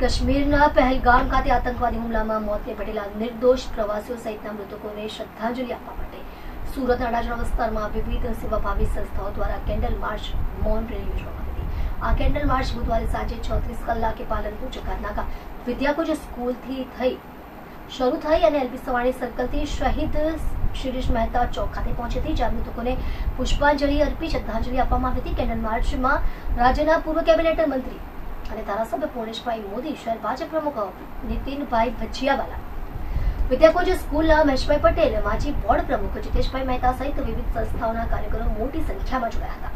કાશ્મીરના પહેલગામ ખાતે આતંકવાદી હુમલામાં મોતને ભેટેલા નિર્દોષ પ્રવાસીઓ સહિતના મૃતકોને શ્રદ્ધાંજલિ આપવા માટે સુરત અડાજણ વિસ્તારમાં વિવિધ સેવાભાવી સંસ્થાઓ દ્વારા કેન્ડલ માર્ચ મૌન રેલી યોજવામાં હતી. આ કેન્ડલ માર્ચ બુધવારે સાંજે છત્રીસ કલાકે પાલનપુર જકાતનાકા વિદ્યાકુંજ સ્કૂલથી થઈ, શરૂ થઈ અને એલપી સવાણી સર્કલથી શહીદ શિરીષ મહેતા ચોક ખાતે પહોંચી હતી, જ્યાં મૃતકોને પુષ્પાંજલિ અર્પી, શ્રદ્ધાંજલિ આપવામાં આવી હતી. કેન્ડલ માર્ચમાં રાજ્યના પૂર્વ કેબિનેટ મંત્રી અને ધારાસભ્ય પૂર્ણેશભાઈ મોદી, શહેર ભાજપ પ્રમુખ નીતિનભાઈ ભજીયાવાલા. વિદ્યાકુંજ સ્કૂલના મહેશભાઈ પટેલ, માજી બોર્ડ પ્રમુખ જીતેશભાઈ મહેતા સહિત વિવિધ સંસ્થાઓના કાર્યકરો મોટી સંખ્યામાં જોડાયા હતા.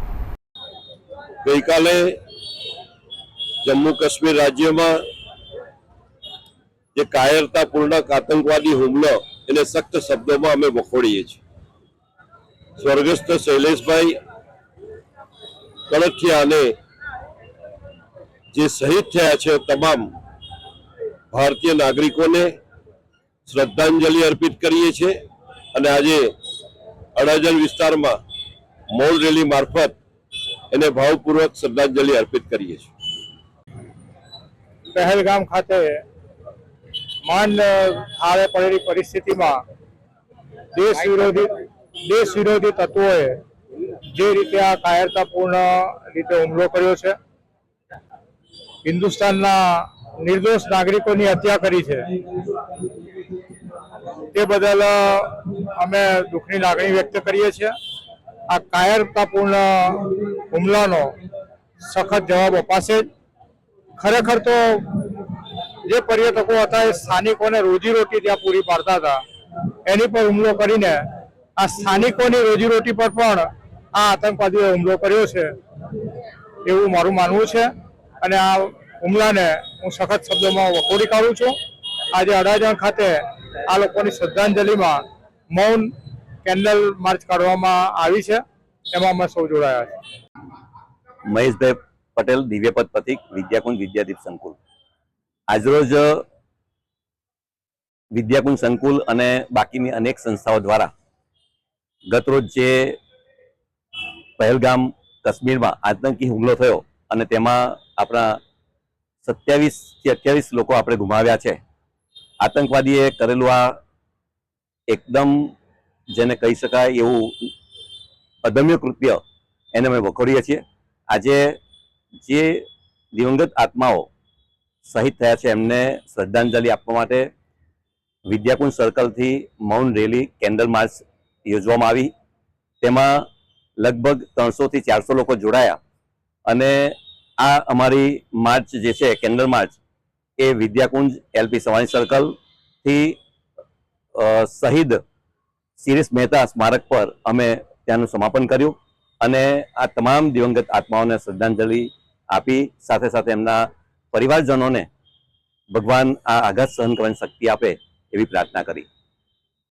ગઈકાલે જમ્મુ કાશ્મીર રાજ્યમાં જે કાયરતાપૂર્ણ આતંકવાદી હુમલો એને સખ્ત શબ્દોમાં અમે વખોડીએ છીએ. સ્વર્ગસ્થ શૈલેષભાઈ કળથિયા અને જે શહીદ થયા છે તમામ ભારતીય નાગરિકોને શ્રદ્ધાંજલિ અર્પિત કરીએ છીએ અને આજે અડાજણ વિસ્તારમાં મોલ રેલી મારફત એને ભાવપૂર્વક શ્રદ્ધાંજલિ અર્પિત કરીએ છીએ. પહેલગામ ખાતે માંડ થાળે પડેલી પરિસ્થિતિમાં દેશ વિરોધી દેશ વિરોધી તત્વોએ જે રીતે આ કાયરતાપૂર્ણ રીતે હુમલો કર્યો છે હિન્દુસ્તાનના નિર્દોષ નાગરિકોની હત્યા કરી છે. તે બદલ અમે દુઃખની લાગણી વ્યક્ત કરીએ છીએ. આ કાયરતાપૂર્ણ હુમલાનો સખત જવાબ અપાશે. ખરેખર તો જે પર્યટકો હતા એ સ્થાનિકોને રોજીરોટી ત્યાં પૂરી પાડતા હતા. એની પર હુમલો કરીને આ સ્થાનિકોની રોજીરોટી પર પણ આ આતંકવાદીઓએ હુમલો કર્યો છે. એવું મારું માનવું છે. અને આ હુમલાને હું સખત શબ્દોમાં વખોડી કાઢું છું. આજે અડાજણ ખાતે આ લોકોની શ્રદ્ધાંજલિમાં મૌન કેન્ડલ માર્ચ કાઢવામાં આવી છે. એમાં અમે સૌ જોડાયા છે મહેશભાઈ પટેલ, દિવ્યપદ પ્રતિક વિદ્યાકુંજ વિદ્યાદીપ સંકુલ. આજરોજ વિદ્યાકુંજ સંકુલ અને બાકીની અનેક સંસ્થાઓ દ્વારા ગતરોજ જે પહેલગામ, કાશ્મીરમાં આતંકી હુમલો થયો અને તેમાં આપણા સત્યાવીસથી અઠ્યાવીસ લોકો આપણે ગુમાવ્યા છે. આતંકવાદીએ કરેલું આ એકદમ જેને કહી શકાય એવું અદમ્ય કૃત્ય એને અમે વખોડીએ છીએ. આજે જે દિવંગત આત્માઓ શહીદ થયા છે એમને શ્રદ્ધાંજલિ આપવા માટે વિદ્યાકુંજ સર્કલથી મૌન રેલી કેન્ડલ માર્ચ યોજવામાં આવી. તેમાં લગભગ ત્રણસોથી ચારસો લોકો જોડાયા અને આ અમારી માર્ચ જે છે કેન્ડલ માર્ચ, એ વિદ્યાકુંજ એલપી સવાણી સર્કલથી શહીદ શિરીષ મહેતા સ્મારક પર અમે ત્યાંનું સમાપન કર્યું અને આ તમામ દિવંગત આત્માઓને શ્રદ્ધાંજલિ આપી સાથે સાથે એમના પરિવારજનોને ભગવાન આ આઘાત સહન કરવાની શક્તિ આપે એવી પ્રાર્થના કરી.